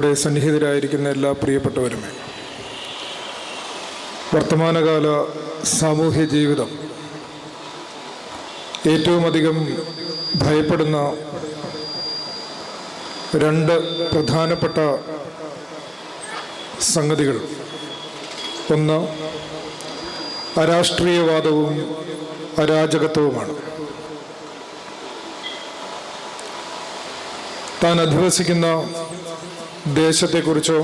ഇവിടെ സന്നിഹിതരായിരിക്കുന്ന എല്ലാ പ്രിയപ്പെട്ടവരുമേ വർത്തമാനകാല സാമൂഹ്യ ജീവിതം ഏറ്റവും അധികം ഭയപ്പെടുന്ന രണ്ട് പ്രധാനപ്പെട്ട സംഗതികൾ. ഒന്ന് അരാഷ്ട്രീയവാദവും അരാജകത്വവുമാണ്. താൻ അധിവസിക്കുന്ന ദേശത്തെക്കുറിച്ചോ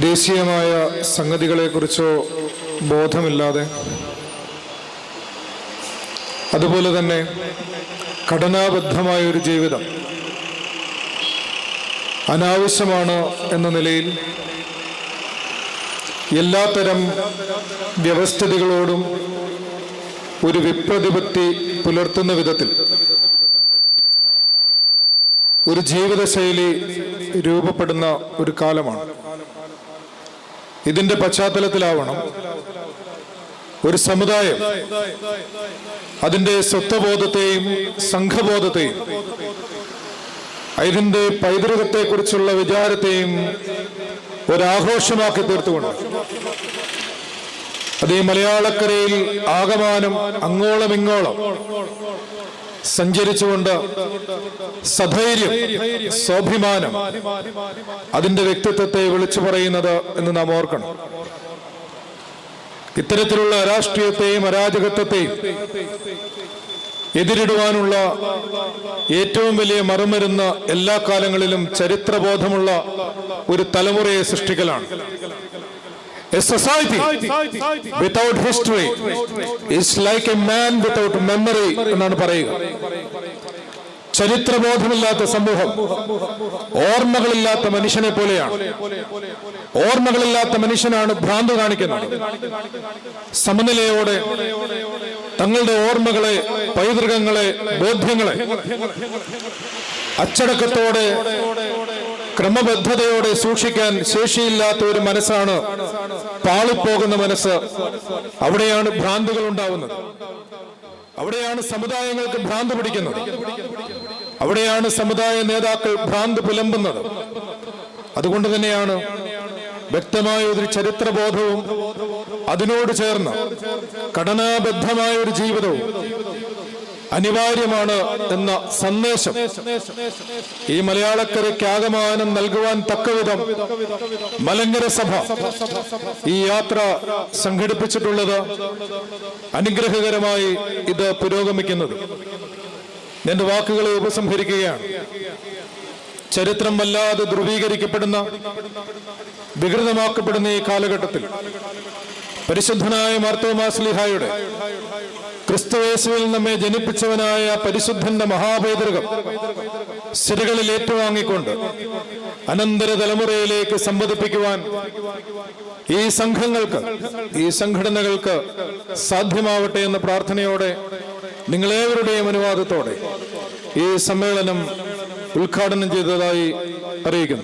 ദേശീയമായ സംഗതികളെക്കുറിച്ചോ ബോധമില്ലാതെ അതുപോലെ തന്നെ ഘടനാബദ്ധമായ ഒരു ജീവിതം അനാവശ്യമാണ് എന്ന നിലയിൽ എല്ലാത്തരം വ്യവസ്ഥിതികളോടും ഒരു വിപ്രതിപത്തി പുലർത്തുന്ന വിധത്തിൽ ഒരു ജീവിതശൈലി രൂപപ്പെടുന്ന ഒരു കാലമാണ്. ഇതിന്റെ പശ്ചാത്തലത്തിലാവണം ഒരു സമുദായം. അതിന്റെ സ്വത്വബോധത്തെയും സംഘബോധത്തെയും അതിന്റെ പൈതൃകത്തെക്കുറിച്ചുള്ള വിചാരത്തെയും ഒരാഘോഷമാക്കി തീർത്തുകൊണ്ട് അത് മലയാളക്കരയിൽ ആകമാനം അങ്ങോളം ഇങ്ങോളം സഞ്ചരിച്ചുകൊണ്ട് സധൈര്യം സ്വാഭിമാനം അതിന്റെ വ്യക്തിത്വത്തെ വിളിച്ചു പറയുന്നത് എന്ന് നാം ഓർക്കണം. ഇത്തരത്തിലുള്ള അരാഷ്ട്രീയത്തെയും അരാജകത്വത്തെയും എതിരിടുവാനുള്ള ഏറ്റവും വലിയ മറുമരുന്ന് എല്ലാ കാലങ്ങളിലും ചരിത്രബോധമുള്ള ഒരു തലമുറയെ സൃഷ്ടിക്കലാണ്. A society without history is like a man without memory എന്നാണ് പറയുക. ചരിത്രബോധമില്ലാത്ത സമൂഹം ഓർമ്മകളില്ലാത്ത മനുഷ്യനെ പോലെയാണ്. ഓർമ്മകളില്ലാത്ത മനുഷ്യനാണ് ഭ്രാന്ത് കാണിക്കുന്നത്. സമനിലയോടെ തങ്ങളുടെ ഓർമ്മകളെ പൈതൃകങ്ങളെ ബോധ്യങ്ങളെ അച്ചടക്കത്തോടെ ക്രമബദ്ധതയോടെ സൂക്ഷിക്കാൻ ശേഷിയില്ലാത്ത ഒരു മനസ്സാണ് പാളിപ്പോകുന്ന മനസ്സ്. അവിടെയാണ് ഭ്രാന്തുകൾ ഉണ്ടാവുന്നത്. അവിടെയാണ് സമുദായങ്ങൾക്ക് ഭ്രാന്ത് പിടിക്കുന്നത്. അവിടെയാണ് സമുദായ നേതാക്കൾ ഭ്രാന്ത് പുലമ്പുന്നത്. അതുകൊണ്ട് തന്നെയാണ് വ്യക്തമായ ഒരു ചരിത്രബോധവും അതിനോട് ചേർന്ന് ഘടനാബദ്ധമായ ഒരു ജീവിതവും അനിവാര്യമാണ് എന്ന സന്ദേശം. ഈ മലയാളക്കരയ്ക്ക് ആകമാനം നൽകുവാൻ തക്കവിധം മലങ്കര സഭ ഈ യാത്ര സംഘടിപ്പിച്ചിട്ടുള്ളത് അനുഗ്രഹകരമായി ഇത് പുരോഗമിക്കുന്നത്. എന്റെ വാക്കുകളെ ഉപസംഹരിക്കുകയാണ്. ചരിത്രം വല്ലാതെ ധ്രുവീകരിക്കപ്പെടുന്ന വികൃതമാക്കപ്പെടുന്ന ഈ കാലഘട്ടത്തിൽ പരിശുദ്ധനായ മാർത്തോമാസ്ലിഹായുടെ ക്രിസ്തുവേശുവിൽ നമ്മെ ജനിപ്പിച്ചവനായ പരിശുദ്ധന്റെ മഹാപൈതൃകം സിരകളിൽ ഏറ്റുവാങ്ങിക്കൊണ്ട് അനന്തര തലമുറയിലേക്ക് സംവദിപ്പിക്കുവാൻ ഈ സംഘങ്ങൾക്ക് ഈ സംഘടനകൾക്ക് സാധ്യമാവട്ടെ എന്ന പ്രാർത്ഥനയോടെ നിങ്ങളേവരുടെയും അനുവാദത്തോടെ ഈ സമ്മേളനം ഉദ്ഘാടനം ചെയ്തതായി അറിയിക്കുന്നു.